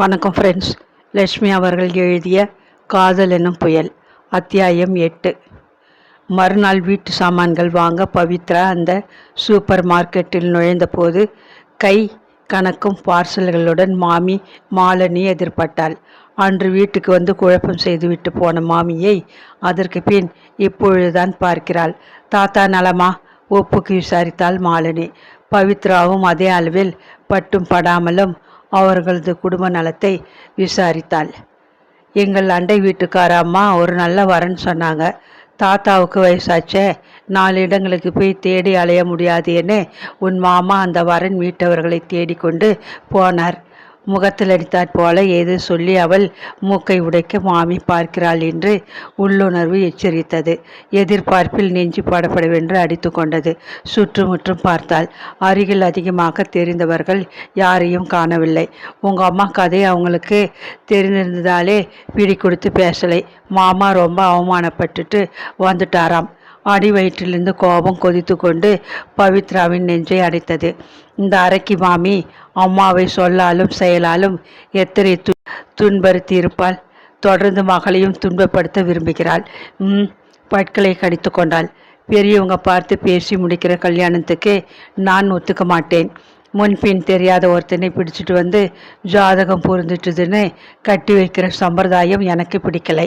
வணக்கம் ஃப்ரெண்ட்ஸ் லட்சுமி அவர்கள் எழுதிய காதல் என்னும் புயல் அத்தியாயம் எட்டு. மறுநாள் வீட்டு சாமான்கள் வாங்க பவித்ரா அந்த சூப்பர் மார்க்கெட்டில் நுழைந்தபோது கை கணக்கும் பார்சல்களுடன் மாமி மாலனி எதிர்பட்டாள். அன்று வீட்டுக்கு வந்து குழப்பம் செய்துவிட்டு போன மாமியை அதற்கு பின் இப்பொழுதுதான் பார்க்கிறாள். தாத்தா நலமா? ஒப்புக்கு விசாரித்தாள் மாலினி. பவித்ராவும் அதே அளவில் பட்டும் படாமலும் அவர்களது குடும்ப நலத்தை விசாரித்தாள். எங்கள் அண்டை வீட்டுக்கார அம்மா ஒரு நல்ல வரன் சொன்னாங்க. தாத்தாவுக்கு வயசாச்சே நாலு இடங்களுக்கு போய் தேடி அலைய முடியாதுன்னு உன் மாமா அந்த வரன் வீட்டவர்களை தேடிக்கொண்டு போனார். முகத்தில் அடித்தாற் போல ஏதோ சொல்லி அவள் மூக்கை உடைக்க மாமி பார்க்கிறாள் என்று உள்ளுணர்வு எச்சரித்தது. எதிர்பார்ப்பில் நெஞ்சு பாடப்படவென்று அடித்து கொண்டது. சுற்றுமுற்றும் பார்த்தாள். அருகில் அதிகமாக தெரிந்தவர்கள் யாரையும் காணவில்லை. உங்கள் அம்மா கதை அவங்களுக்கு தெரிந்திருந்ததாலே பிடி கொடுத்து பேசலை. மாமா ரொம்ப அவமானப்பட்டுட்டு வந்துட்டாராம். அடி வயிற்றிலிருந்து கோபம் கொதித்து கொண்டு பவித்ராவின் நெஞ்சை அடைத்தது. இந்த அரைக்கி மாமி அம்மாவை சொல்லாலும் செயலாலும் எத்தனை து துன்படுத்தி இருப்பாள் தொடர்ந்து மகளையும் துன்பப்படுத்த விரும்புகிறாள். ம் பட்களை கடித்து கொண்டாள். பெரியவங்க பார்த்து பேசி முடிக்கிற கல்யாணத்துக்கு நான் ஒத்துக்க மாட்டேன். முன்பின் தெரியாத ஒருத்தனை பிடிச்சிட்டு வந்து ஜாதகம் பொருந்துட்டுதுன்னு கட்டி வைக்கிற சம்பிரதாயம் எனக்கு பிடிக்கலை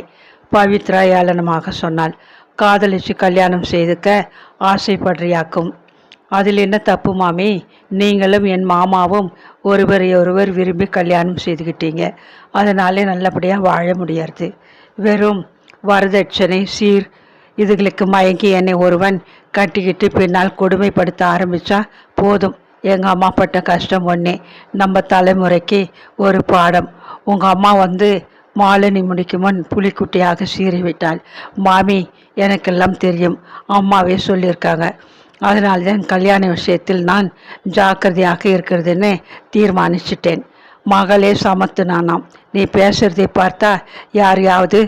பவித்ரா ஏளனமாக சொன்னாள். காதலிச்சு கல்யாணம் செய்துக்க ஆசைப்படுறியாக்கும். அதில் என்ன தப்பு மாமி? நீங்களும் என் மாமாவும் ஒருவரை ஒருவர் விரும்பி கல்யாணம் செய்துக்கிட்டீங்க அதனாலே நல்லபடியாக வாழ முடியாது வெறும் வரதட்சணை சீர் இதுகளுக்கு மயங்கி என்னை ஒருவன் கட்டிக்கிட்டு பின்னால் கொடுமைப்படுத்த ஆரம்பித்தா போதும். எங்கள் அம்மா பட்ட கஷ்டம் ஒன்றே நம்ம தலைமுறைக்கு ஒரு பாடம். உங்கள் அம்மா வந்து மாலினி முடிக்கும் முன் புலிக்குட்டியாக சீறிவிட்டாள். மாமி எனக்கெல்லாம் தெரியும். அம்மாவே சொல்லியிருக்காங்க. அதனால தான் கல்யாண விஷயத்தில் நான் ஜாக்கிரதையாக இருக்கிறதுன்னு தீர்மானிச்சிட்டேன். மகளே சமத்து நானாம். நீ பேசுறதை பார்த்தா யாரையாவது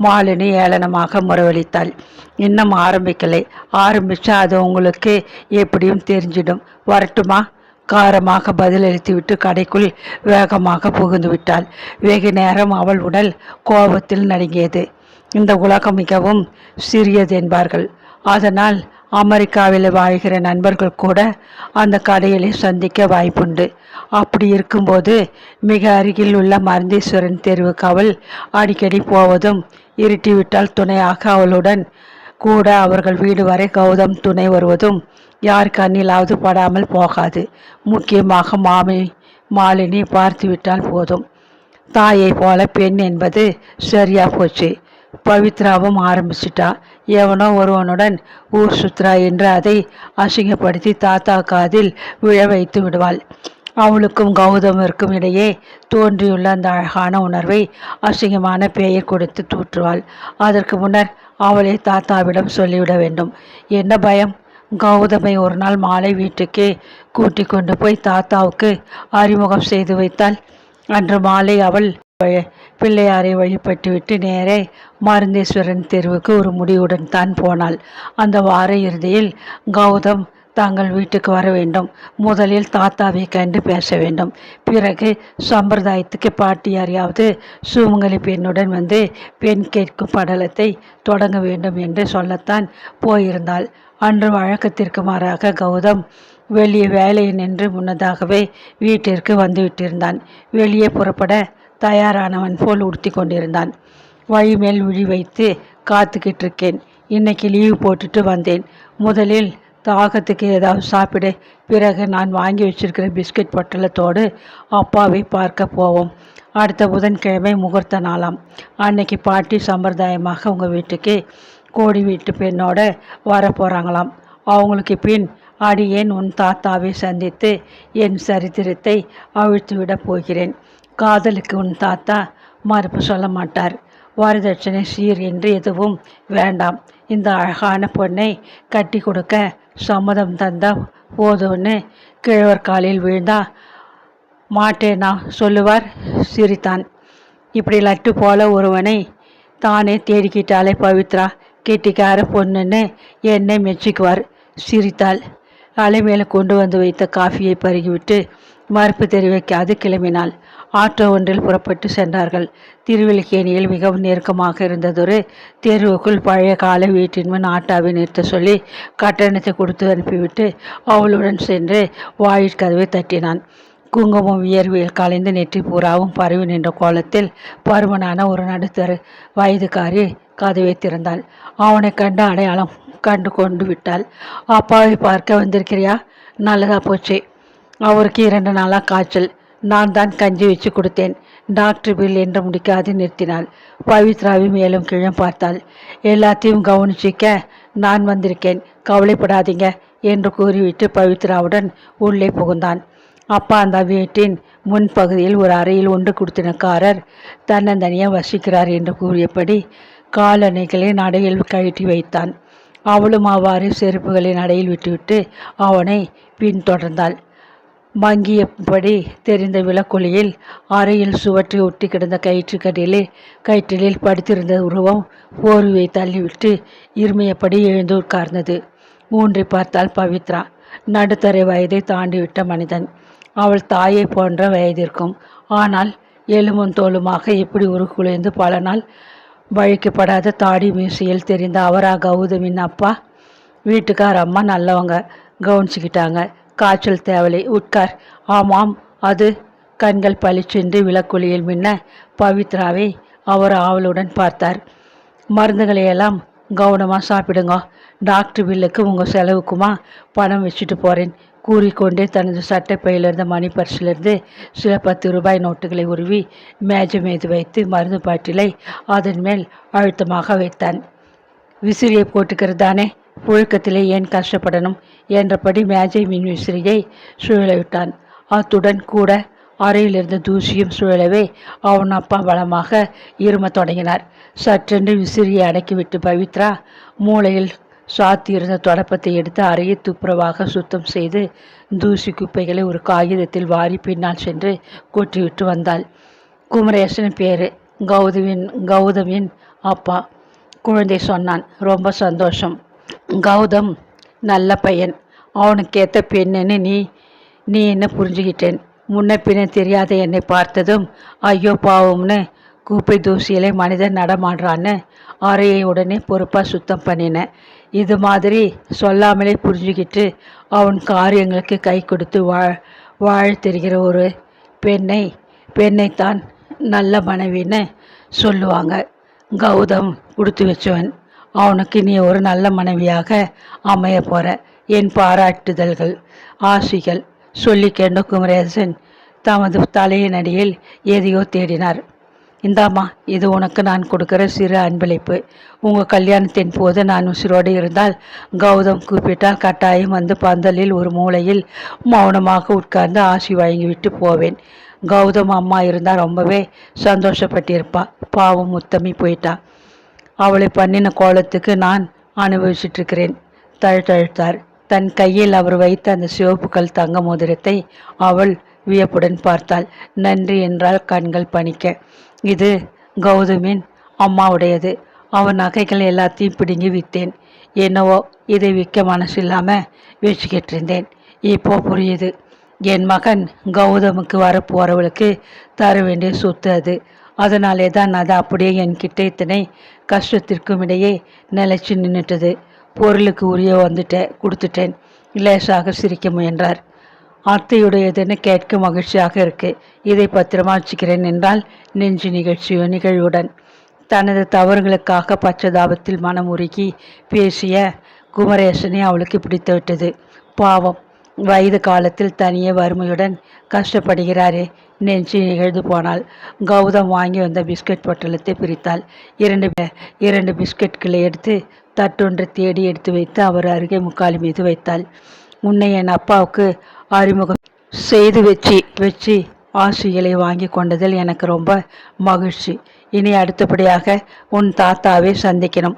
மாலினி ஏளனமாக முறவழித்தாள். இன்னும் ஆரம்பிக்கலை. ஆரம்பித்தா அது உங்களுக்கு எப்படியும் தெரிஞ்சிடும். வரட்டுமா? காரமாக பதிலளித்துவிட்டு கடைக்குள் வேகமாக புகுந்து விட்டாள் வெகு நேரம் அவள் உடல் கோபத்தில் நடுங்கியது. இந்த உலகம் மிகவும் சிறியது என்பார்கள். அதனால் அமெரிக்காவில் வாழ்கிற நண்பர்கள் கூட அந்த கடையிலே சந்திக்க வாய்ப்புண்டு. அப்படி இருக்கும்போது மிக அருகில் உள்ள மருந்தீஸ்வரன் தெருவுக்கு அவள் அடிக்கடி போவதும் இருட்டிவிட்டால் துணையாக அவளுடன் கூட அவர்கள் வீடு வரை கௌதம் துணை வருவதும் யார் கண்ணிலாவது படாமல் போகாது. முக்கியமாக மாமி மாலினி பார்த்துவிட்டால் போதும். தாயை போல பெண் என்பது சரியா போச்சு. பவித்ராவும் ஆரம்பிச்சிட்டா. எவனோ ஒருவனுடன் ஊர் சுத்ரா என்று அதை அசிங்கப்படுத்தி தாத்தா காதில் விழ வைத்து விடுவாள். அவளுக்கும் கௌதமிற்கும் இடையே தோன்றியுள்ள அந்த அழகான உணர்வை அசிங்கமான பெயர் கொடுத்து தூற்றுவாள். அதற்கு முன்னர் அவளை தாத்தாவிடம் சொல்லிவிட வேண்டும். என்ன பயம்? கௌதமை ஒரு நாள் மாலை வீட்டுக்கே கூட்டி கொண்டு போய் தாத்தாவுக்கு அறிமுகம் செய்து வைத்தால் அன்று மாலை அவள் பிள்ளையாரை வழிபட்டுவிட்டு நேரே மருந்தேஸ்வரன் தெருவுக்கு ஒரு முடிவுடன் தான் போனாள். அந்த வார இறுதியில் கௌதம் தாங்கள் வீட்டுக்கு வர வேண்டும். முதலில் தாத்தாவை கண்டு பேச வேண்டும். பிறகு சம்பிரதாயத்துக்கு பாட்டியாரையாவது சூமங்கலி பெண்ணுடன் வந்து பெண் கேட்கும் படலத்தை தொடங்க வேண்டும் என்று சொல்லத்தான் போயிருந்தாள். அன்று வழக்கத்திற்கு மாறாக கௌதம் வெளியே வேலையை நின்று முன்னதாகவே வீட்டிற்கு வந்துவிட்டிருந்தான் வெளியே புறப்பட தயாரானவன் போல் உடுத்தி கொண்டிருந்தான். வழி மேல் விழி வைத்து காத்துக்கிட்டு இருக்கேன் இன்னைக்கு லீவு போட்டுட்டு வந்தேன். முதலில் தாகத்துக்கு ஏதாவது சாப்பிடு. பிறகு நான் வாங்கி வச்சிருக்கிற பிஸ்கட் பொட்டலத்தோடு அப்பாவை பார்க்க போவோம். அடுத்த புதன்கிழமை முகூர்த்த நாளாம். அன்னைக்கு பாட்டி சம்பிரதாயமாக உங்கள் வீட்டுக்கு கோடி வீட்டு பெண்ணோட வர போகிறாங்களாம் அவங்களுக்கு பின் அடியேன் உன் தாத்தாவை சந்தித்து என் சரித்திரத்தை அவிழ்த்து விடப் போகிறேன். காதலுக்கு உன் தாத்தா மறுப்பு சொல்ல மாட்டார். வரதட்சணை சீர் என்று எதுவும் வேண்டாம். இந்த அழகான பொண்ணை கட்டி கொடுக்க சம்மதம் தந்தா போதும்னு கிழவர் காலில் விழுந்தா மாட்டேனா சொல்லுவார் சிரித்தான். இப்படி லட்டு போல ஒருவனை தானே தேடிக்கிட்டாலே பவித்ரா கெட்டிக்கார பொண்ணுன்னு என்னை மெச்சிக்குவார் சிரித்தாள். அலை மேலே கொண்டு வந்து வைத்த காஃபியை பருகிவிட்டு மறுப்பு தெரிவிக்காது கிளம்பினாள் ஆட்டோ ஒன்றில் புறப்பட்டு சென்றார்கள். திருவல்லிக்கேணியில் மிகவும் நெருக்கமாக இருந்ததொரு தேர்வுக்குள் பழைய கால வீட்டின் முன் ஆட்டாவை நிறுத்த சொல்லி கட்டணத்தை கொடுத்து அனுப்பிவிட்டு அவளுடன் சென்று வாயிற்கதவை தட்டினான். குங்குமம் வியர்வையில் கலைந்து நெற்றி பூராவும் பரவி நின்ற கோலத்தில் பருமனான ஒரு நடுத்தரு வயதுக்காரி கதவை திறந்தாள். அவனை கண்டு அடையாளம் கண்டு கொண்டு விட்டாள். அப்பாவை பார்க்க வந்திருக்கிறியா? நல்லதா போச்சு. அவருக்கு இரண்டு நாளாக காய்ச்சல். நான் தான் கஞ்சி வச்சு கொடுத்தேன். டாக்டர் பில் என்று முடிக்காது நிறுத்தினாள். பவித்ராவை மேலும் கிழம் பார்த்தாள். எல்லாத்தையும் கவனிச்சிக்க நான் வந்திருக்கேன். கவலைப்படாதீங்க என்று கூறிவிட்டு பவித்ராவுடன் உள்ளே புகுந்தான். அப்பா அந்த வீட்டின் முன்பகுதியில் ஒரு அறையில் ஒன்று கொடுத்தினக்காரர் தன்னந்தனியாக வசிக்கிறார் என்று கூறியபடி காலணிகளை நடையில் கழட்டி வைத்தான். அவளும் அவ்வாறு செருப்புகளை நடையில் விட்டுவிட்டு அவனை பின்தொடர்ந்தாள். மங்கியபடி தெரிந்த விளக்கொலியில் அறையில் சுவற்றி ஒட்டி கிடந்த கயிற்றுக்கடியிலே கயிற்றிலில் படுத்திருந்த உருவம் போர்வியை தள்ளிவிட்டு இருமையபடி எழுந்து உட்கார்ந்தது. ஊன்றி பார்த்தால் பவித்ரா நடுத்தரை வயதை தாண்டிவிட்ட மனிதன். அவள் தாயை போன்ற வயதிற்கும் ஆனால் எலும்பும் தோலுமாக எப்படி உருக்குலைந்து பல நாள் வழிக்கப்படாத தாடி மீசையில் தெரிந்த அவரா கௌதமின் அப்பா வீட்டுக்கார அம்மா நல்லவங்க கவனிச்சுக்கிட்டாங்க. காய்ச்சல் தேவலை. உட்கார். ஆமாம் அது கண்கள் பளிச்சென்று விளக்குழியில் மின்ன பவித்ராவை அவர் ஆவலுடன் பார்த்தார். மருந்துகளையெல்லாம் கவனமாக சாப்பிடுங்க. டாக்டர் பில்லுக்கு உங்கள் செலவுக்குமா பணம் வச்சுட்டு போகிறேன் கூறிக்கொண்டே தனது சட்டைப்பையிலிருந்த மணி பர்சிலிருந்து சில பத்து ரூபாய் நோட்டுகளை உருவி மேஜை மீது வைத்து மருந்து பாட்டிலை அதன் மேல் அழுத்தமாக வைத்தான். விசிறியை போட்டுக்கிறது தானே புழுக்கத்திலே ஏன் கஷ்டப்படணும் என்றபடி மேஜை மின் விசிறியை சுழலவிட்டான். அத்துடன் கூட அறையிலிருந்த தூசியும் சுழலவே அவன் அப்பா பலமாக இருமத் தொடங்கினார். சற்றென்று விசிறியை அடக்கிவிட்டு பவித்ரா மூளையில் சாத்தியிருந்த தொடப்பத்தை எடுத்து அறையை துப்புரவாக சுத்தம் செய்து தூசி குப்பைகளை ஒரு காகிதத்தில் வாரி பின்னால் சென்று கொட்டிவிட்டு வந்தாள். குமரேசன் பேரு கௌதமின் கௌதமின் அப்பா. குழந்தை சொன்னான் ரொம்ப சந்தோஷம். கௌதம் நல்ல பையன். அவனுக்கு ஏற்ற பெண்ணுன்னு நீ நீ என்ன புரிஞ்சுக்கிட்டேன் முன்ன பின்ன தெரியாத என்னை பார்த்ததும் ஐயோ பாவம்னு குப்பை தூசியிலே மனிதன் நடமாடுறான்னு அறையை உடனே பொறுப்பாக சுத்தம் பண்ணினேன் இது மாதிரி சொல்லாமலே புரிஞ்சுக்கிட்டு அவன் காரியங்களுக்கு கை கொடுத்து வாழ் வாழ தெரிகிற ஒரு பெண்ணை பெண்ணைத்தான் நல்ல மனைவின்னு சொல்லுவாங்க. கௌதம் கொடுத்து வச்சவன். அவனுக்கு நீ ஒரு நல்ல மனைவியாக அமைய போகிற என் பாராட்டுதல்கள். ஆசிகள். சொல்லி கேண்ட குமரேசன் தமது தலையின் அடியில் எதையோ தேடினார். இந்தாம்மா இது உனக்கு நான் கொடுக்குற சிறு அன்பளிப்பு. உங்கள் கல்யாணத்தின் போது நான் உசிரோடு இருந்தால் கௌதம் கூப்பிட்டால் கட்டாயம் வந்து பந்தலில் ஒரு மூலையில் மௌனமாக உட்கார்ந்து ஆசி வழங்கிவிட்டு போவேன். கௌதம் அம்மா இருந்தால் ரொம்பவே சந்தோஷப்பட்டிருப்பா. பாவம் முத்தமி போயிட்டா. அவளை பண்ணின கோலத்துக்கு நான் அனுபவிச்சிட்ருக்கிறேன் தழுத்தழுத்தார் தன் கையில் அவர் வைத்த அந்த சிவப்பு கல் தங்க மோதிரத்தை அவள் வியப்புடன் பார்த்தாள். நன்றி என்றால் கண்கள் பணிக்க. இது கௌதமின் அம்மாவுடையது. அவன் நகைகள் எல்லாத்தையும் பிடுங்கி விற்றேன் என்னவோ இதை விற்க மனசு இல்லாமல் வச்சுக்கிட்டு இருந்தேன் இப்போ புரியுது. என் மகன் கௌதமுக்கு வரப்போகிறவளுக்கு தர வேண்டிய சொத்து அது. அதனாலே தான் அதை அப்படியே என்கிட்ட இத்தனை கஷ்டத்திற்கும் இடையே நிலைச்சு நின்றுட்டது பொருளுக்கு உரிய வந்துட்டேன் கொடுத்துட்டேன். லேசாக சிரிக்க முயன்றார். அத்தையுடையதுன்னு கேட்க மகிழ்ச்சியாக இருக்கு. இதை பத்திரமா வச்சுக்கிறேன் என்றால் நெஞ்சு நிகழ்ச்சியோ நிகழ்வுடன். தனது தவறுகளுக்காக பச்சதாபத்தில் மனம் உருகி பேசிய குமரேசனை அவளுக்கு பிடித்து விட்டது. பாவம். வயது காலத்தில் தனியே வறுமையுடன் கஷ்டப்படுகிறாரே நெஞ்சு நிகழ்ந்து போனாள். கௌதம் வாங்கி வந்த பிஸ்கட் பொட்டலத்தை பிரித்தாள். இரண்டு இரண்டு பிஸ்கட்களை எடுத்து தட்டொன்று தேடி எடுத்து வைத்து அவர் அருகே முக்காலி மீது வைத்தாள். உன்னை என் அப்பாவுக்கு அறிமுகம் செய்து வச்சு வச்சு ஆசிகளை வாங்கி கொண்டதில் எனக்கு ரொம்ப மகிழ்ச்சி. இனி அடுத்தபடியாக உன் தாத்தாவை சந்திக்கணும்.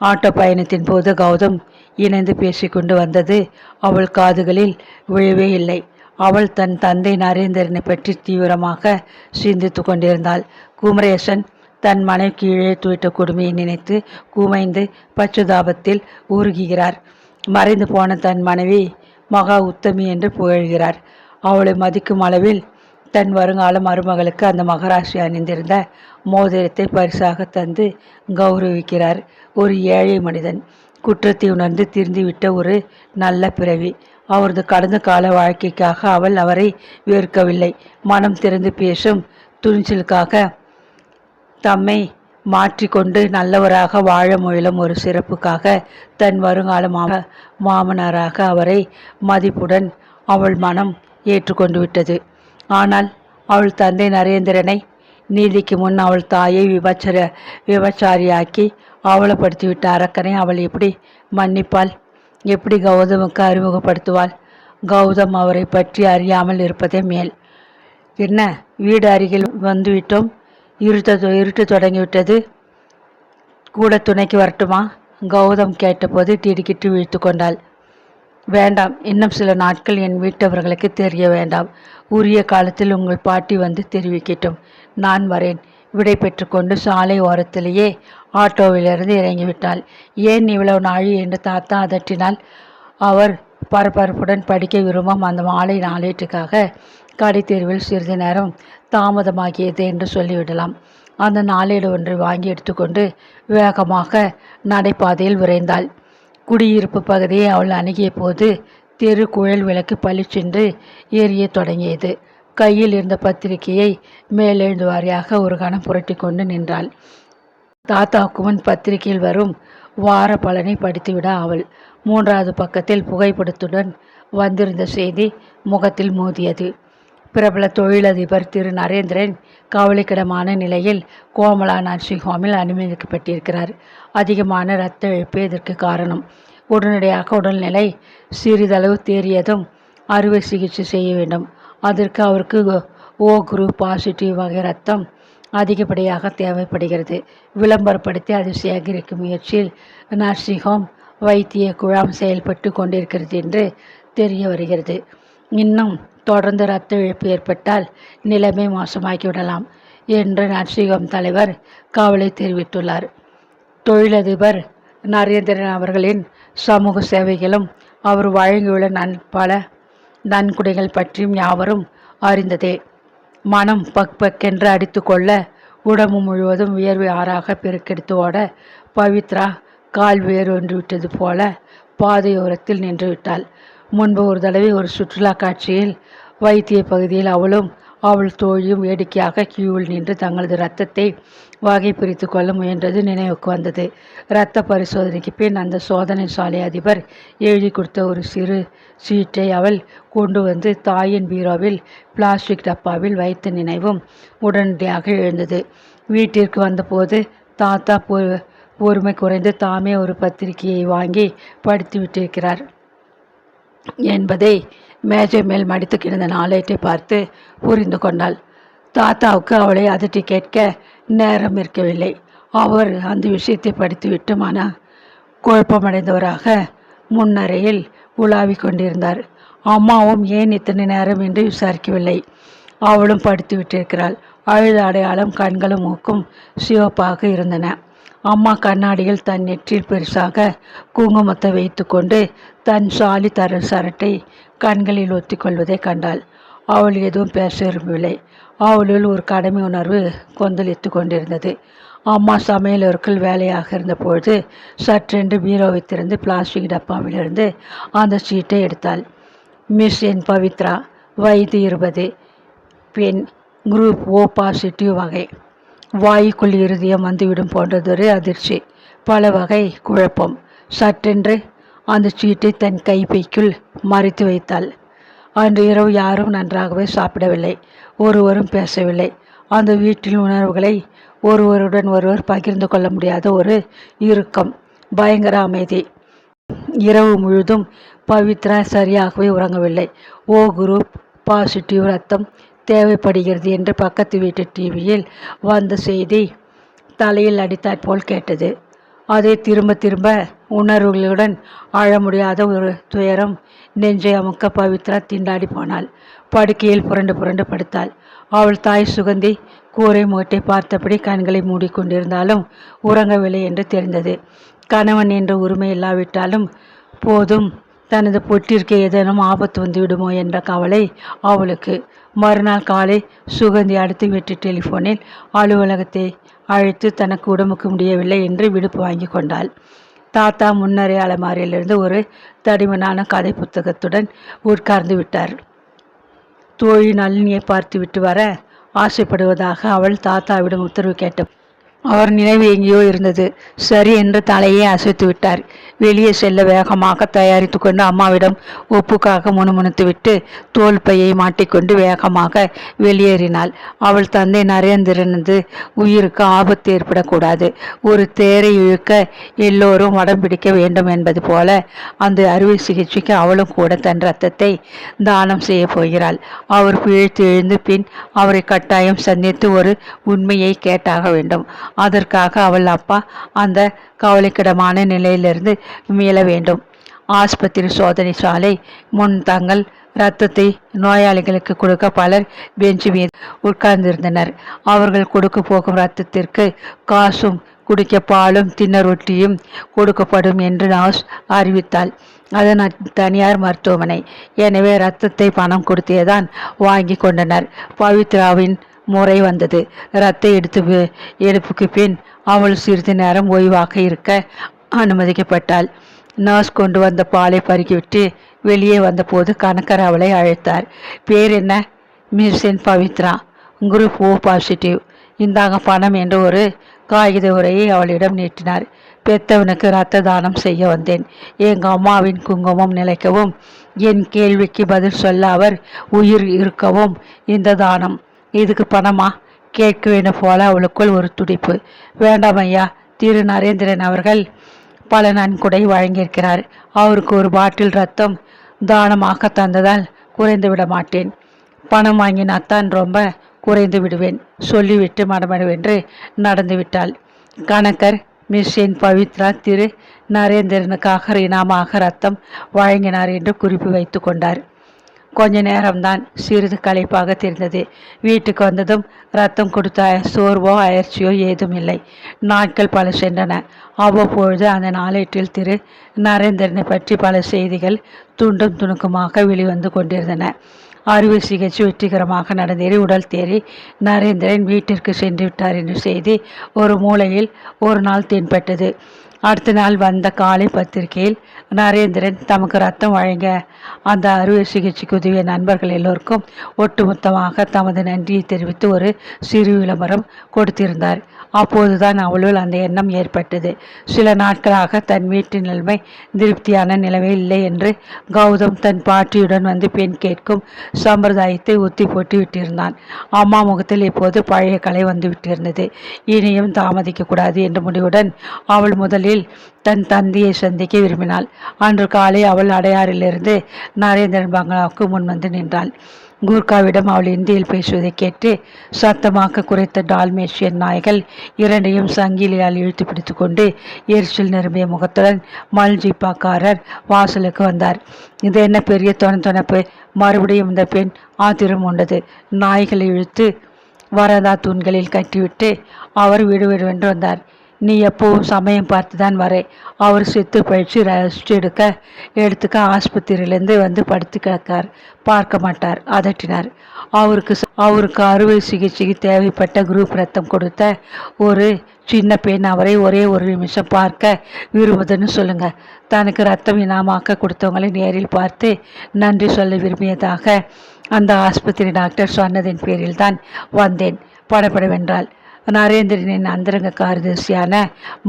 ஆட்டோ பயணத்தின் போது கௌதம் இணைந்து பேசிக்கொண்டு வந்தது. அவள் காதுகளில் விழவே இல்லை. அவள் தன் தந்தை நரேந்திரனை பற்றி தீவிரமாக சிந்தித்து கொண்டிருந்தாள். குமரேசன் தன் மனைவி கீழே தூயிட்ட கொடுமையை நினைத்து குமைந்து பச்சுதாபத்தில் ஊருகிறார் மறைந்து போன தன் மனைவி மகா உத்தமி என்று புகழ்கிறார். அவளை மதிக்கும் அளவில் தன் வருங்கால மருமகளுக்கு அந்த மகராசி அணிந்திருந்த மோதிரத்தை பரிசாக தந்து கௌரவிக்கிறார். ஒரு ஏழை மனிதன். குற்றத்தை உணர்ந்து திருந்திவிட்ட ஒரு நல்ல பிறவி. அவரது கடந்த கால வாழ்க்கைக்காக அவள் அவரை வெறுக்கவில்லை. மனம் திறந்து பேசும் துணிச்சலுக்காக தம்மை மாற்றிக்கொண்டு நல்லவராக வாழ முயலும் ஒரு சிறப்புக்காக தன் வருங்கால மாம மாமனாராக அவரை மதிப்புடன் அவள் மனம் ஏற்றுக்கொண்டு விட்டது. ஆனால் அவள் தந்தை நரேந்திரனை நீதிக்கு முன் அவள் தாயை விபச்சார விபச்சாரியாக்கி அவலப்படுத்திவிட்ட அரக்கனை அவள் எப்படி மன்னிப்பாள்? எப்படி கௌதமுக்கு அறிமுகப்படுத்துவாள்? கௌதம் அவரை பற்றி அறியாமல் இருப்பதே மேல். என்ன வீடு அருகில் வந்துவிட்டோம்? இருட்ட இருட்டு தொடங்கிவிட்டது. கூட துணைக்கு வரட்டுமா? கௌதம் கேட்டபோது திடுக்கிட்டு விழித்து கொண்டாள். வேண்டாம் இன்னும் சில நாட்கள் என் வீட்டவர்களுக்கு தெரிய வேண்டாம். உரிய காலத்தில் உங்கள் பாட்டி வந்து தெரிவிக்கட்டும். நான் வரேன். விடை பெற்றுக்கொண்டு சாலை ஓரத்திலேயே ஆட்டோவிலிருந்து இறங்கிவிட்டாள். ஏன் இவ்வளவு நாழி? என்று தாத்தா அதட்டினால் அவர் பரபரப்புடன் படிக்க விரும்பும் அந்த மாலை நாளேட்டுக்காக கடைத்தேர்வில் சிறிது நேரம் தாமதமாகியது என்று சொல்லிவிடலாம். அந்த நாளேடு ஒன்றை வாங்கி எடுத்துக்கொண்டு வேகமாக நடைபாதையில் விரைந்தாள். குடியிருப்பு பகுதியை அவள் அணுகிய போது தெரு குழல் விளக்கு பளிச்சென்று எரிய தொடங்கியது. கையில் இருந்த பத்திரிகையை மேலெழுந்து வாரியாக ஒரு கணம் புரட்டி கொண்டு நின்றாள். தாத்தாவுக்குவன் பத்திரிகையில் வரும் வார பலனை படித்துவிட அவள். மூன்றாவது பக்கத்தில் புகைப்படத்துடன் வந்திருந்த செய்தி முகத்தில் மோதியது. பிரபல தொழிலதிபர் திரு. நரேந்திரன் கவலைக்கிடமான நிலையில் கோமலா நர்சிங் ஹோமில் அனுமதிக்கப்பட்டிருக்கிறார். அதிகமான இரத்த இழப்பு இதற்கு காரணம். உடனடியாக உடல்நிலை சிறிதளவு தேறியதும் அறுவை சிகிச்சை செய்ய வேண்டும். அதற்கு அவருக்கு ஓ குரூப் பாசிட்டிவ் வகை ரத்தம் அதிகப்படியாக தேவைப்படுகிறது. விளம்பரப்படுத்தி அதை சேகரிக்கும் முயற்சியில் நர்சிங் ஹோம் வைத்திய குழாம் செயல்பட்டு கொண்டிருக்கிறது என்று தெரிய வருகிறது. இன்னும் தொடர்ந்து இரத்த இழப்பு ஏற்பட்டால் நிலைமை மோசமாகிவிடலாம் என்று நர்சிங் தலைவர் கவலை தெரிவித்துள்ளார். தொழிலதிபர் நரேந்திரன் அவர்களின் சமூக சேவைகளும் அவர் வழங்கியுள்ள நன் பல நன்கொடைகள் பற்றியும் யாவரும் அறிந்ததே. மனம் பக் பக்கென்று அடித்துக்கொள்ள உடம்பு முழுவதும் வியர்வை ஆறாக பெருக்கெடுத்து ஓட பவித்ரா கால் வேரொன்று விட்டது போல பாதையோரத்தில் நின்று விட்டாள் முன்பு ஒரு தடவை ஒரு சுற்றுலா காட்சியில் வைத்திய பகுதியில் அவளும் அவள் தோழியும் வேடிக்கையாக கியூவில் நின்று தங்களது இரத்தத்தை வகை பிரித்து கொள்ள முயன்றது நினைவுக்கு வந்தது. இரத்த பரிசோதனைக்கு பின் அந்த சோதனை சாலை அதிபர் எழுதி கொடுத்த ஒரு சிறு சீட்டை அவள் கொண்டு வந்து தாயின் பீரோவில் பிளாஸ்டிக் டப்பாவில் வைத்த நினைவும் உடனடியாக எழுந்தது. வீட்டிற்கு வந்தபோது தாத்தா பொ பொறுமை குறைந்து தாமே ஒரு பத்திரிகையை வாங்கி படித்து விட்டிருக்கிறார் என்பதை மேஜை மேல் மடித்து கிடந்த நாளேட்டை பார்த்து புரிந்து கொண்டாள். தாத்தாவுக்கு அவளை அதட்டி கேட்க நேரம் இருக்கவில்லை. அவர் அந்த விஷயத்தை படித்து விட்டுமான குழப்பமடைந்தவராக முன்னரையில் உலாவிக் கொண்டிருந்தார். அம்மாவும் ஏன் இத்தனை நேரம் என்று விசாரிக்கவில்லை. அவளும் படித்து விட்டிருக்கிறாள். அழுத அடையாளம் கண்களும் மூக்கும் சிவப்பாக இருந்தன. அம்மா கண்ணாடியில் தன் நெற்றில் பெருசாக குங்குமத்தை வைத்துக்கொண்டு தன் சாலி தர சரட்டை கண்களில் ஒத்திக்கொள்வதை கண்டாள். அவள் எதுவும் பேச விரும்பவில்லை. அவளுள் ஒரு கடமை உணர்வு கொந்தளித்து கொண்டிருந்தது. அம்மா சமையலருக்குள் வேலையாக இருந்தபொழுது சற்றென்று பீரோவை திறந்து பிளாஸ்டிக் டப்பாவிலிருந்து அந்த சீட்டை எடுத்தாள். மிஸ் என் பவித்ரா வயது இருபது பெண் குரூப் ஓ பாசிட்டிவ் வகை. வாயுக்குள் இருதயம் வந்துவிடும் போன்றதொரு அதிர்ச்சி. பல வகை குழப்பம். சற்றென்று அந்த சீட்டை தன் கைப்பைக்குள் மறைத்து வைத்தாள். அன்று இரவு யாரும் நன்றாகவே சாப்பிடவில்லை ஒருவரும் பேசவில்லை. அந்த வீட்டின் உணர்வுகளை ஒருவருடன் ஒருவர் பகிர்ந்து கொள்ள முடியாத ஒரு இறுக்கம் பயங்கர அமைதி. இரவு முழுதும் பவித்ரா சரியாகவே உறங்கவில்லை. ஓ குரூப் பாசிட்டிவ் ரத்தம் தேவைப்படுகிறது என்று பக்கத்து வீட்டு டிவியில் வந்த செய்தி தலையில் அடித்தாற் போல் கேட்டது. அதை திரும்ப திரும்ப உணர்வுகளுடன் ஆழ முடியாத ஒரு துயரம் நெஞ்சை அமுக்க பவித்ரா திண்டாடி போனாள். படுக்கையில் புரண்டு புரண்டு படுத்தாள். அவள் தாய் சுகந்தி கூரை முகட்டை பார்த்தபடி கண்களை மூடிக்கொண்டிருந்தாலும் உறங்கவில்லை என்று தெரிந்தது. கணவன் என்ற உரிமை இல்லாவிட்டாலும் போதும் தனது பொட்டிற்கு ஏதேனும் ஆபத்து வந்துவிடுமோ என்ற கவலை அவளுக்கு. மறுநாள் காலை சுகந்தி அடுத்து விட்டு டெலிஃபோனில் அலுவலகத்தை அழைத்து தனக்கு உடம்புக்கு முடியவில்லை என்று விடுப்பு வாங்கி கொண்டாள். தாத்தா முன்னரே அலமாரியிலிருந்து ஒரு தடிமனான கதை புத்தகத்துடன் உட்கார்ந்து விட்டார். தோழி நளினியை பார்த்துவிட்டு வர ஆசைப்படுவதாக அவள் தாத்தாவிடம் உத்தரவு கேட்ட அவர் நினைவு எங்கேயோ இருந்தது. சரி என்று தலையை அசைத்து விட்டார். வெளியே செல்ல வேகமாக தயாரித்து கொண்டு அம்மாவிடம் ஒப்புக்காக முணுமுணுத்து விட்டு தோல் பையை மாட்டிக்கொண்டு வேகமாக வெளியேறினாள். அவள் தந்தை நரேந்திரனது உயிருக்கு ஆபத்து ஏற்படக்கூடாது. ஒரு தேரை இழுக்க எல்லோரும் வடம் பிடிக்க வேண்டும் என்பது போல அந்த அறுவை சிகிச்சைக்கு அவளும் கூட தன் ரத்தத்தை தானம் செய்ய போகிறாள். அவர் பிழைத்து எழுந்து பின் அவரை கட்டாயம் சந்தித்து ஒரு உண்மையை கேட்டாக வேண்டும். அதற்காக அவள் அப்பா அந்த கவலைக்கிடமான நிலையிலிருந்து மீள வேண்டும். ஆஸ்பத்திரி சோதனை சாலை முன் தங்கள் இரத்தத்தை நோயாளிகளுக்கு கொடுக்க பலர் பெஞ்சு மீது உட்கார்ந்திருந்தனர். அவர்கள் கொடுக்க போகும் இரத்தத்திற்கு காசும் குடிக்க பாலும் தின்ன ரொட்டியும் கொடுக்கப்படும் என்று நாஸ் அறிவித்தாள். அதன் தனியார் மருத்துவமனை. எனவே இரத்தத்தை பணம் கொடுத்தேதான் வாங்கி கொண்டனர். பவித்ராவின் முறை வந்தது. இரத்த எடுத்து எடுப்புக்கு பின் அவள் சிறிது நேரம் ஓய்வாக இருக்க அனுமதிக்கப்பட்டாள். நர்ஸ் கொண்டு வந்த பாலை பருகிவிட்டு வெளியே வந்தபோது கணக்கர் அவளை அழைத்தார். பேர் என்ன? Miss N Pavithra. Group O positive இந்தாங்க பணம் என்று ஒரு காகித உரையை அவளிடம் நீட்டினார். பெத்தவனுக்கு இரத்த தானம் செய்ய வந்தேன். எங்கள் அம்மாவின் குங்குமம் நிலைக்கவும் என் கேள்விக்கு பதில் சொல்ல அவர் உயிர் இருக்கவும் இந்த தானம். இதுக்கு பணமா? கேட்குவேன போல அவளுக்குள் ஒரு துடிப்பு. வேண்டாம் ஐயா திரு. நரேந்திரன் அவர்கள் பல நன்கொடை வழங்கியிருக்கிறார். அவருக்கு ஒரு பாட்டில் ரத்தம் தானமாக தந்ததால் குறைந்து விட மாட்டேன். பணம் வாங்கினாத்தான் ரொம்ப குறைந்து விடுவேன் சொல்லிவிட்டு மடமடவென்று நடந்து விட்டாள். கணக்கர் மிஸ். என். பவித்ரா திரு. நரேந்திரனுக்காக இனாமாக ரத்தம் வழங்கினார் என்று குறிப்பு வைத்து கொண்டார். கொஞ்ச நேரம்தான் சிறிது களைப்பாக தெரிந்தது. வீட்டுக்கு வந்ததும் ரத்தம் கொடுத்த சோர்வோ அயற்சியோ ஏதும் இல்லை நாட்கள் பல சென்றன. அவ்வப்பொழுது அந்த நாளேட்டில் திரு நரேந்திரனை பற்றி பல செய்திகள் துண்டும் துணுக்குமாக வெளிவந்து கொண்டிருந்தன. அறுவை சிகிச்சை வெற்றிகரமாக நடந்தேறி உடல் தேறி நரேந்திரன் வீட்டிற்கு சென்று விட்டார் என்ற செய்தி ஒரு மூலையில் ஒரு நாள் தென்பட்டது. அடுத்த நாள் வந்த காலை பத்திரிகையில் நரேந்திரன் தமக்கு ரத்தம் வழங்க அந்த அறுவை சிகிச்சைக்கு உதவிய நண்பர்கள் எல்லோருக்கும் ஒட்டுமொத்தமாக தமது நன்றியை தெரிவித்து ஒரு சிறு விளம்பரம் கொடுத்திருந்தார். அப்போதுதான் அவளுள் அந்த எண்ணம் ஏற்பட்டது. சில நாட்களாக தன் வீட்டின் நிலைமை திருப்தியான நிலைமை இல்லை என்று கௌதம் தன் பாட்டியுடன் வந்து பெண் கேட்கும் சம்பிரதாயத்தை ஒத்தி போட்டு விட்டிருந்தான். அம்மா முகத்தில் இப்போது பழைய கலை வந்து விட்டிருந்தது. இனியும் தாமதிக்கக்கூடாது என்ற முடிவுடன் அவள் முதலில் தன் தந்தையை சந்திக்க விரும்பினாள். அன்று காலை அவள் அடையாறிலிருந்து நரேந்திரன் பங்களாவுக்கு முன் வந்து நின்றாள். கூர்காவிடம் அவள் இந்தியில் பேசுவதை கேட்டு சத்தமாக குறைத்த டால்மேஷியன் நாய்கள் இரண்டையும் சங்கிலியால் இழுத்து பிடித்து கொண்டு எரிச்சல் நிரம்பிய முகத்துடன் மல்ஜிப்பாக்காரர் வாசலுக்கு வந்தார். இது என்ன பெரிய தொணத்தொணப்பு மறுபடியும் இந்த பெண் ஆத்திரம் உண்டது. நாய்களை இழுத்து வரதா தூண்களில் கட்டிவிட்டு அவர் விடுவிடுவென்று வந்தார். நீ எப்போவும் சமயம் பார்த்து தான் வரே. அவர் செத்து பழிச்சு ரெஸ்ட் எடுக்க எடுத்துக்க ஆஸ்பத்திரியிலேருந்து வந்து படுத்து கிடக்கார். பார்க்க மாட்டார். அதட்டினார். அவருக்கு அவருக்கு அறுவை சிகிச்சைக்கு தேவைப்பட்ட குரூப் ரத்தம் கொடுத்த ஒரு சின்ன பெண் அவரை ஒரே ஒரு நிமிஷம் பார்க்க விரும்புதுன்னு சொல்லுங்க. தனக்கு ரத்தம் இனாமாக்க கொடுத்தவங்களை நேரில் பார்த்து நன்றி சொல்ல விரும்பியதாக அந்த ஆஸ்பத்திரி டாக்டர் சொன்னதின் பேரில் தான் வந்தேன். படப்படவென்றாள். நரேந்திரனின் அந்தரங்க காரதர்சியான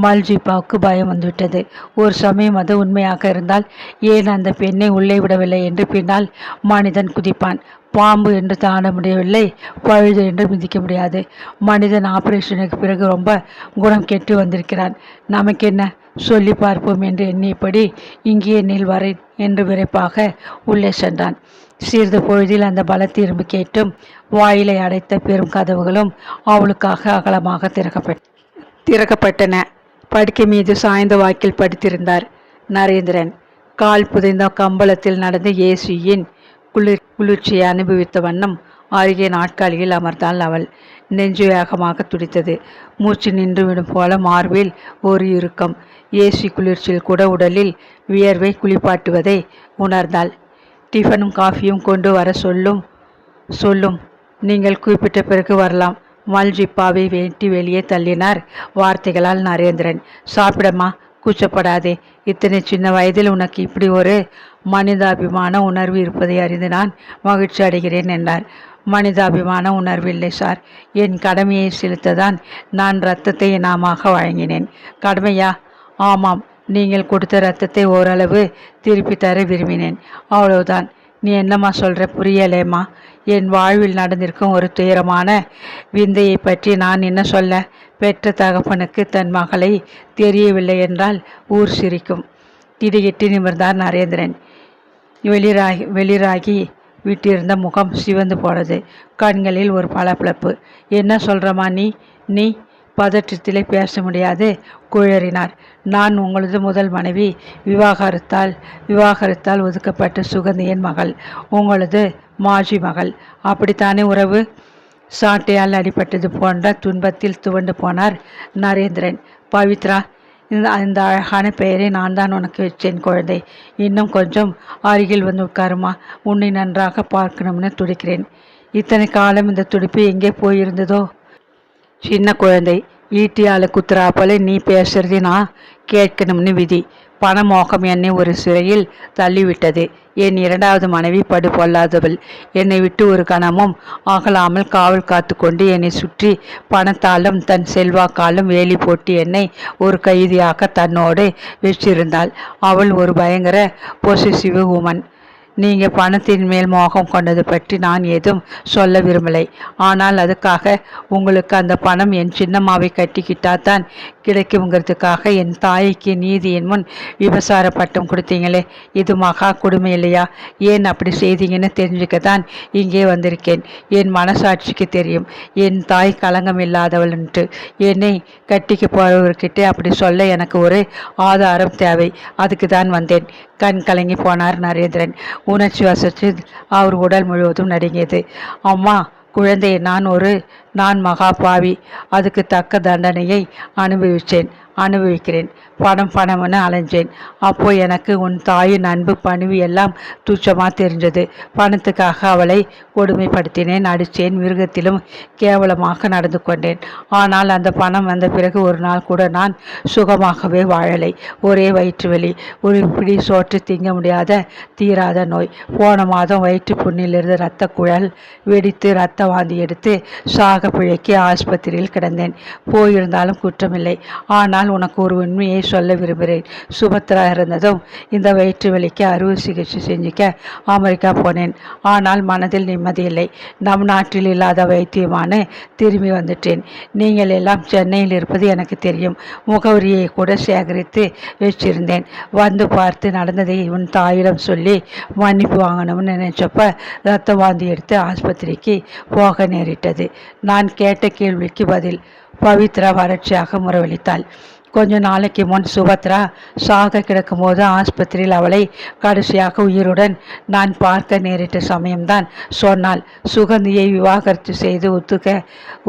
மால்ஜிபாவுக்கு பயம் வந்துவிட்டது. ஒரு சமயம் அது உண்மையாக இருந்தால் ஏன் அந்த பெண்ணை உள்ளே விடவில்லை என்று பின்னால் மனிதன் குதிப்பான். பாம்பு என்று தாண்ட முடியவில்லை பழுது என்று மிதிக்க முடியாது. மனிதன் ஆபரேஷனுக்கு பிறகு ரொம்ப குணம் கெட்டு வந்திருக்கிறான். நமக்கு என்ன சொல்லி பார்ப்போம் என்று எண்ணியபடி இங்கே நில் வரை என்று விரைப்பாக உள்ளே சென்றான். சிறிது பொழுதில் அந்த பலத்திரும்பு கேட்டும் வாயிலை அடைத்த பெரும் கதவுகளும் அவளுக்காக அகலமாக திறக்கப்பட் திறக்கப்பட்டன. படுக்கை மீது சாய்ந்த வாக்கில் படுத்திருந்தார் நரேந்திரன். கால் புதைந்த கம்பளத்தில் நடந்த ஏசியின் குளிர் குளிர்ச்சியை அனுபவித்த வண்ணம் அருகே நாட்காலியில் அமர்ந்தாள் அவள். நெஞ்சு வேகமாக துடித்தது. மூச்சு நின்றுவிடும் போல மார்பில் ஒரு இறுக்கம். ஏசி குளிர்ச்சியில் கூட உடலில் வியர்வை குளிப்பாட்டுவதை உணர்ந்தாள். டிஃபனும் காஃபியும் கொண்டு வர சொல்லும். சொல்லும். நீங்கள் குறிப்பிட்ட பிறகு வரலாம். மல்ஜிப்பாவை வேண்டி வெளியே தள்ளினார் வார்த்தைகளால் நரேந்திரன். சாப்பிடமா கூச்சப்படாதே. இத்தனை சின்ன வயதில் உனக்கு இப்படி ஒரு மனிதாபிமான உணர்வு இருப்பதை அறிந்து நான் மகிழ்ச்சி அடைகிறேன் என்றார். மனிதாபிமான உணர்வில்லை சார். என் கடமையை செலுத்ததான் நான் இரத்தத்தை இனாமாக வழங்கினேன். கடமையா? ஆமாம். நீங்கள் கொடுத்த ரத்தத்தை ஓரளவு திருப்பி தர விரும்பினேன். அவ்வளவுதான். நீ என்னம்மா சொல்கிற புரியலேம்மா. என் வாழ்வில் நடந்திருக்கும் ஒரு துயரமான விந்தையை பற்றி நான் என்ன சொல்ல? பெற்ற தகப்பனுக்கு தன் மகளை தெரியவில்லை என்றால் ஊர் சிரிக்கும். திடுகிட்டு நிமிர்ந்தார் நரேந்திரன். வெளிராகி வெளிராகி விட்டிருந்த முகம் சிவந்து போனது. கண்களில் ஒரு பளபளப்பு. என்ன சொல்கிறம்மா நீ? நீ பதற்றத்திலே பேச முடியாது குழறினார். நான் உங்களது முதல் மனைவி. விவாகரத்தால் விவாகரத்தால் ஒதுக்கப்பட்ட சுகந்தியின் மகள். உங்களது மாஜி மகள். அப்படித்தானே உறவு? சாட்டையால் அடிபட்டது போன்ற துன்பத்தில் துவண்டு போனார் நரேந்திரன். பவித்ரா இந்த இந்த அழகான பெயரை நான் தான் உனக்கு வச்சேன் குழந்தை. இன்னும் கொஞ்சம் அருகில் வந்து உட்காருமா? உன்னை நன்றாக பார்க்கணும்னு துடிக்கிறேன். இத்தனை காலம் இந்த துடிப்பு எங்கே போயிருந்ததோ? சின்ன குழந்தை ஈட்டியால் குத்துறாப்போல நீ பேசுறது நான் கேட்கணும்னு விதி. பணமோகம் என்னை ஒரு சிறையில் தள்ளிவிட்டது. என் இரண்டாவது மனைவி படுபொல்லாதவள் என்னை விட்டு ஒரு கணமும் ஆகலாமல் காவல் காத்து கொண்டு என்னை சுற்றி பணத்தாலும் தன் செல்வாக்காலும் வேலி போட்டு என்னை ஒரு கைதியாக தன்னோடு வச்சிருந்தாள். அவள் ஒரு பயங்கர பொசிசிவ் உமன் நீங்கள் பணத்தின் மேல் மோகம் கொண்டது பற்றி நான் ஏதும் சொல்ல விரும்பலை. ஆனால் அதுக்காக உங்களுக்கு அந்த பணம் என் சின்னம்மாவை கட்டிக்கிட்டா தான் கிடைக்குங்கிறதுக்காக என் தாய்க்கு நீதியின் முன் விபசார பட்டம் கொடுத்தீங்களே. இது மகா கொடுமை இல்லையா? ஏன் அப்படி செய்தீங்கன்னு தெரிஞ்சுக்க தான் இங்கே வந்திருக்கேன். என் மனசாட்சிக்கு தெரியும். என் தாய் களங்கம் இல்லாதவள்ன்ட்டு. என்னை கட்டிக்க போகிறவர்கிட்ட அப்படி சொல்ல எனக்கு ஒரு ஆதாரம் தேவை. அதுக்கு தான் வந்தேன். கண் கலங்கி போனார் நரேந்திரன். உணர்ச்சி வசத்து அவர் உடல் முழுவதும் நடுங்கியது. அம்மா குழந்தையை நான் ஒரு நான் மகா பாவி அதுக்கு தக்க தண்டனையை அனுபவித்தேன் அனுபவிக்கிறேன். பணம் பணம்னு அலைஞ்சேன். அப்போ எனக்கு உன் தாயின் அன்பு பணிவு எல்லாம் துச்சமாக தெரிஞ்சது. பணத்துக்காக அவளை கொடுமைப்படுத்தினேன் அடித்தேன் மிருகத்திலும் கேவலமாக நடந்து கொண்டேன். ஆனால் அந்த பணம் வந்த பிறகு ஒரு நாள் கூட நான் சுகமாகவே வாழலை. ஒரே வயிற்று வலி. ஒரு பிடி சோற்று திங்க முடியாத தீராத நோய். போன மாதம் வயிற்று புண்ணிலிருந்து இரத்த குழல் வெடித்து இரத்த வாந்தி எடுத்து சாக பிழைக்கி ஆஸ்பத்திரியில் கிடந்தேன். போயிருந்தாலும் குற்றமில்லை. ஆனால் உனக்கு ஒரு உண்மையை சொல்ல விரும்புகிறேன். சுபத்ரா இருந்ததும் இந்த வயிற்று வலிக்கு அறுவை சிகிச்சை செஞ்சுக்க அமெரிக்கா போனேன். ஆனால் மனதில் நிம்மதியில்லை நம் நாட்டில் இல்லாத வைத்தியமான திரும்பி வந்துட்டேன். நீங்கள் எல்லாம் சென்னையில் இருப்பது எனக்கு தெரியும். முகவரியை கூட சேகரித்து வச்சிருந்தேன். வந்து பார்த்து நடந்ததை உன் தாயிடம் சொல்லி மன்னிப்பு வாங்கணும்னு நினைச்சப்ப ரத்த வாந்தி எடுத்து ஆஸ்பத்திரிக்கு போக நேரிட்டது. நான் நான் கேட்ட கேள்விக்கு பதில் பவித்ரா வறட்சியாக முறவளித்தாள் கொஞ்ச நாளைக்கு முன் சுபத்ரா சாக கிடக்கும்போது ஆஸ்பத்திரியில் அவளை கடைசியாக உயிருடன் நான் பார்க்க நேரிட்ட சமயம்தான் சொன்னாள். சுகந்தியை விவாகரத்து செய்து ஒத்துக்க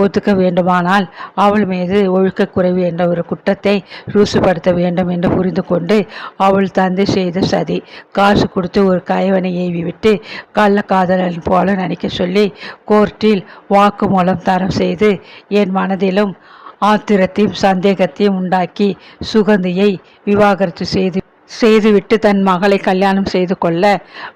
ஒத்துக்க வேண்டுமானால் அவள் மீது ஒழுக்கக்குறைவு என்ற ஒரு குற்றத்தை ருசுப்படுத்த வேண்டும் என்று புரிந்து கொண்டு அவள் தந்தை செய்த சதி. காசு கொடுத்து ஒரு கைவனை ஏவி விட்டு கள்ளக்காதலன் போல நடிக்க சொல்லி கோர்ட்டில் வாக்குமூலம் தரம் செய்து என் மனதிலும் ஆத்திரத்தையும் சந்தேகத்தையும் உண்டாக்கி சுகந்தியை விவாகரத்து செய்து செய்துவிட்டு தன் மகளை கல்யாணம் செய்து கொள்ள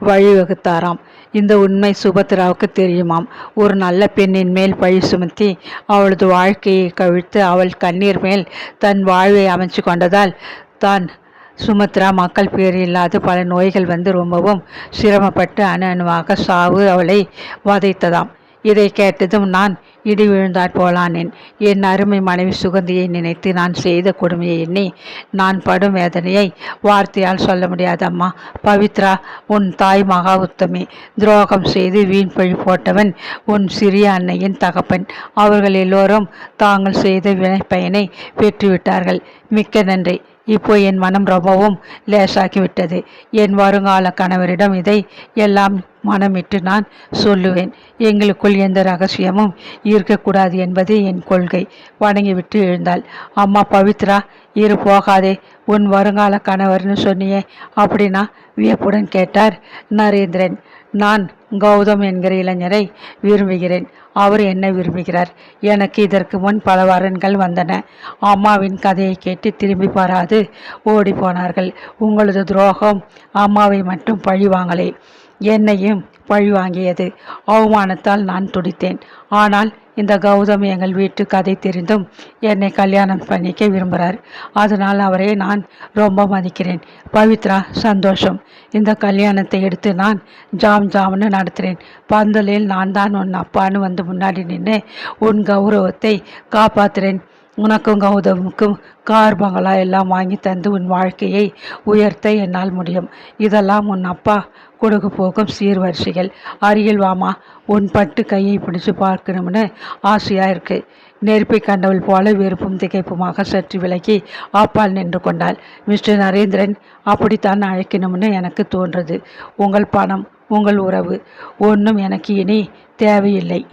வழிவகுத்தாராம். இந்த உண்மை சுபத்ராவுக்கு தெரியுமாம். ஒரு நல்ல பெண்ணின் மேல் பழி சுமத்தி அவளது வாழ்க்கையை கவிழ்த்து அவள் கண்ணீர் மேல் தன் வாழ்வை அமைச்சு கொண்டதால் தான் சுமத்ரா மக்கள் பேர் இல்லாத பல நோய்கள் வந்து ரொம்பவும் சிரமப்பட்டு அணு அணுவாக சாவு அவளை வதைத்ததாம். இதை கேட்டதும் நான் இடி விழுந்தாற் போலானேன். என் அருமை மனைவி சுகந்தியை நினைத்து நான் செய்த கொடுமையை எண்ணி நான் படும் வேதனையை வார்த்தையால் சொல்ல முடியாதம்மா. பவித்ரா உன் தாய் மகா உத்தமி. துரோகம் செய்து வீண் பழி போட்டவன் உன் சிறிய அன்னையின் தகப்பன். அவர்கள் எல்லோரும் தாங்கள் செய்த வினை பயனை பெற்றுவிட்டார்கள். மிக்க நன்றி. இப்போ என் மனம் ரொம்பவும் லேசாகிவிட்டது. என் வருங்கால கணவரிடம் இதை எல்லாம் மனமிட்டு நான் சொல்லுவேன். எங்களுக்குள் எந்த ரகசியமும் இருக்கக்கூடாது என்பது என் கொள்கை. வணங்கிவிட்டு எழுந்தாள். அம்மா பவித்ரா இரு போகாதே. உன் வருங்கால கணவர்னு சொன்னியே அப்படின்னா வியப்புடன் கேட்டார் நரேந்திரன். நான் கௌதம் என்கிற இளைஞரை விரும்புகிறேன். அவர் என்ன விரும்புகிறார். எனக்கு இதற்கு முன் பல வரன்கள் வந்தன. அம்மாவின் கதையை கேட்டு திரும்பி பாராது ஓடி போனார்கள் உங்களது துரோகம் அம்மாவை மட்டும் பழி வாங்கலே என்னையும் பழிவாங்கியது அவமானத்தால் நான் துடித்தேன். ஆனால் இந்த கௌதம் எங்கள் வீட்டு கதை தெரிந்தும் என்னை கல்யாணம் பண்ணிக்க விரும்புகிறார். அதனால் அவரை நான் ரொம்ப மதிக்கிறேன். பவித்ரா சந்தோஷம். இந்த கல்யாணத்தை எடுத்து நான் ஜாம் ஜாம்னு நடத்துகிறேன். பந்தலில் நான் தான் உன் அப்பான்னு வந்து முன்னாடி நின்று உன் கௌரவத்தை காப்பாற்றுறேன் உனக்கும் கௌதமுக்கும் கார் பங்களா எல்லாம் வாங்கி தந்து உன் வாழ்க்கையை உயர்த்த என்னால் முடியும். இதெல்லாம் உன் அப்பா கொடுகு போகும் சீர்வரிசைகள். அருகில் வாமா உன் பட்டு கையை பிடிச்சு பார்க்கணும்னு ஆசையாக இருக்கு. நெருப்பை கண்டவள் போல வெறுப்பும் திகைப்புமாக சற்று விலகி ஆப்பால் நின்று கொண்டாள். மிஸ்டர் நரேந்திரன் அப்படித்தான் அழைக்கணும்னு எனக்கு தோன்றது. உங்கள் பணம் உங்கள் உறவு ஒன்றும் எனக்கு இனி தேவையில்லை.